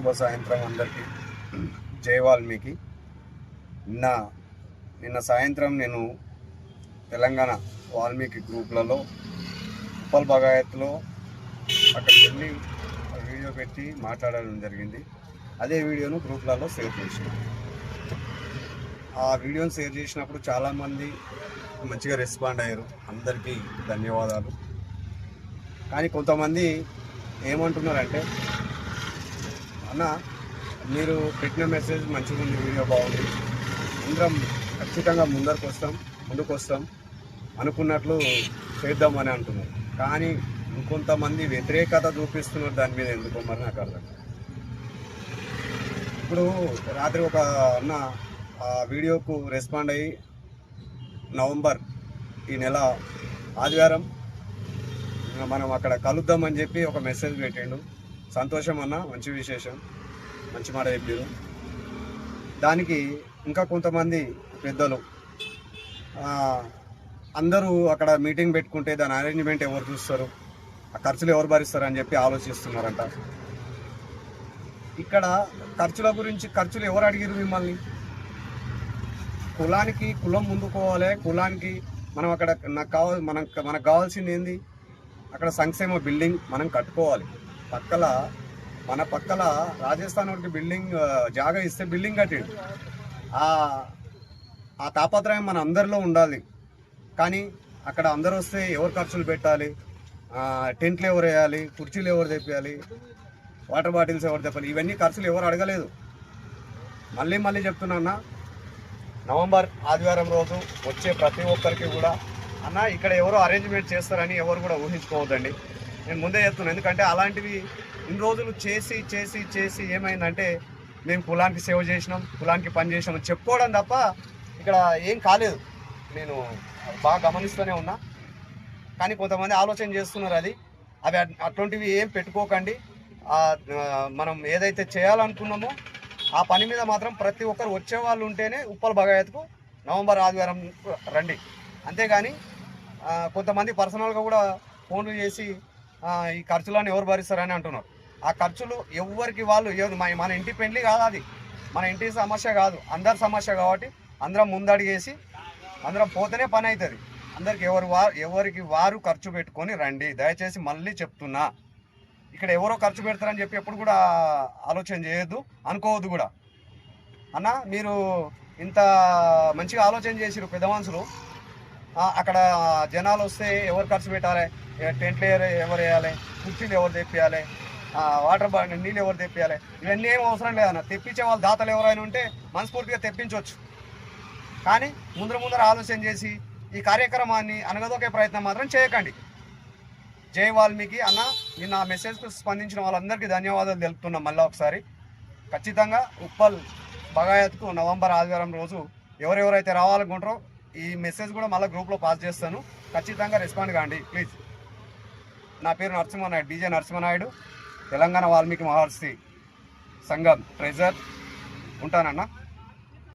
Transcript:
శుభ సాయంత్రం అందరికీ. జై వాల్మీకి. నిన్న నిన్న సాయంత్రం నేను తెలంగాణ వాల్మీకి గ్రూప్లలో ఉప్పల్ బగాయత్లో అక్కడికి వెళ్ళి వీడియో పెట్టి మాట్లాడడం జరిగింది. అదే వీడియోను గ్రూప్లలో షేర్ చేసాను. ఆ వీడియోని షేర్ చేసినప్పుడు చాలామంది మంచిగా రెస్పాండ్ అయ్యారు. అందరికీ ధన్యవాదాలు. కానీ కొంతమంది ఏమంటున్నారంటే అన్న మీరు పెట్టిన మెసేజ్ మంచిగా ఉంది వీడియో బాగుంది. అందరం ఖచ్చితంగా ముందరకు వస్తాం ముందుకు వస్తాం అనుకున్నట్లు చేద్దామని అంటున్నారు కానీ ఇంకొంతమంది వ్యతిరేకత చూపిస్తున్నారు దాని మీద ఎందుకో మరి నాకు అర్థం ఇప్పుడు రాత్రి ఒక అన్న ఆ వీడియోకు రెస్పాండ్ అయ్యి నవంబర్ ఈ నెల ఆదివారం మనం అక్కడ కలుద్దామని చెప్పి ఒక మెసేజ్ పెట్టిండు. సంతోషం అన్న మంచి విశేషం మంచి మాట చెప్పారు దానికి ఇంకా కొంతమంది పెద్దలు అందరూ అక్కడ మీటింగ్ పెట్టుకుంటే దాని అరేంజ్మెంట్ ఎవరు చూస్తారు ఆ ఖర్చులు ఎవరు భరిస్తారు అని చెప్పి ఆలోచిస్తున్నారంట. ఇక్కడ ఖర్చుల గురించి ఖర్చులు ఎవరు అడిగారు మిమ్మల్ని? కులానికి కులం ముందుకోవాలి కులానికి మనం అక్కడ నాకు కావాలి మనం మనకు కావాల్సింది ఏంది? అక్కడ సంక్షేమ బిల్డింగ్ మనం కట్టుకోవాలి. పక్కల మన పక్కల రాజస్థాన్ ఒకటి బిల్డింగ్ జాగా ఇస్తే బిల్డింగ్ కట్టిండు. ఆ తాపత్రయం మన అందరిలో ఉండాలి. కానీ అక్కడ అందరూ వస్తే ఎవరు ఖర్చులు పెట్టాలి? టెంట్లు ఎవరు వేయాలి? కుర్చీలు ఎవరు తెప్పాలి? వాటర్ బాటిల్స్ ఎవరు తెప్పాలి? ఇవన్నీ ఖర్చులు ఎవరు అడగలేదు. మళ్ళీ మళ్ళీ చెప్తున్నా నవంబర్ ఆదివారం రోజు వచ్చే ప్రతి ఒక్కరికి కూడా అన్న ఇక్కడ ఎవరు అరేంజ్మెంట్ చేస్తారని ఎవరు కూడా ఊహించుకోవద్దండి. నేను ముందే చెప్తున్నాను ఎందుకంటే అలాంటివి ఇన్ని రోజులు చేసి చేసి చేసి ఏమైందంటే మేము కులానికి సేవ చేసినాం కులానికి పని చేసినాం చెప్పుకోవడం తప్ప ఇక్కడ ఏం కాలేదు. నేను బాగా గమనిస్తూనే ఉన్నా. కానీ కొంతమంది ఆలోచన చేస్తున్నారు అది. అవి అట్- అటువంటివి ఏం పెట్టుకోకండి. మనం ఏదైతే చేయాలనుకున్నామో ఆ పని మీద మాత్రం ప్రతి ఒక్కరు వచ్చే వాళ్ళు ఉంటేనే ఉప్పల్ భగాయత్కు నవంబర్ ఆదివారం రండి. అంతేగాని కొంతమంది పర్సనల్గా కూడా ఫోన్లు చేసి ఈ ఖర్చులను ఎవరు భరిస్తారని అంటున్నారు. ఆ ఖర్చులు ఎవరికి వాళ్ళు ఎవరు మన మన ఇంటి పెళ్ళి కాదు అది. మన ఇంటి సమస్య కాదు. అందరి సమస్య కాబట్టి అందరం ముందడిగేసి అందరం పోతేనే పని అవుతుంది అందరికి ఎవరు వారు ఎవరికి వారు ఖర్చు పెట్టుకొని రండి. దయచేసి మళ్ళీ చెప్తున్నా. ఇక్కడ ఎవరో ఖర్చు పెడతారని చెప్పి ఎప్పుడు కూడా ఆలోచన చేయొద్దు. అనుకోవద్దు కూడా. అన్న మీరు ఇంత మంచిగా ఆలోచన చేసిరు పెద్ద మనుషులు అక్కడ జనాలు వస్తే ఎవరు ఖర్చు పెట్టాలి? టెంట్లు ఎవరు ఎవరు వేయాలి? కుర్చీలు ఎవరు తెప్పియాలి? వాటర్ బా నీళ్ళు ఎవరు తెప్పియాలి? ఇవన్నీ ఏం అవసరం లేదన్న తెప్పించే వాళ్ళు దాతలు ఎవరైనా ఉంటే మనస్ఫూర్తిగా తెప్పించవచ్చు కానీ ముందర ముందర ఆలోచన చేసి ఈ కార్యక్రమాన్ని అనగదొకే ప్రయత్నం మాత్రం చేయకండి. జై వాల్మీకి అన్న నిన్న ఆ మెసేజ్కు స్పందించిన వాళ్ళందరికీ ధన్యవాదాలు తెలుపుతున్నాం మళ్ళీ ఒకసారి. ఖచ్చితంగా ఉప్పల్ బగాయత్కు నవంబర్ ఆదివారం రోజు ఎవరెవరైతే రావాలనుకుంటారో ఈ మెసేజ్ కూడా మళ్ళీ గ్రూప్లో పాస్ చేస్తాను. ఖచ్చితంగా రెస్పాండ్ కాండి ప్లీజ్ నా పేరు నరసింహనాయుడు డీజే నరసింహనాయుడు తెలంగాణ వాల్మీకి మహర్షి సంఘం ట్రెజర్. ఉంటానన్నా?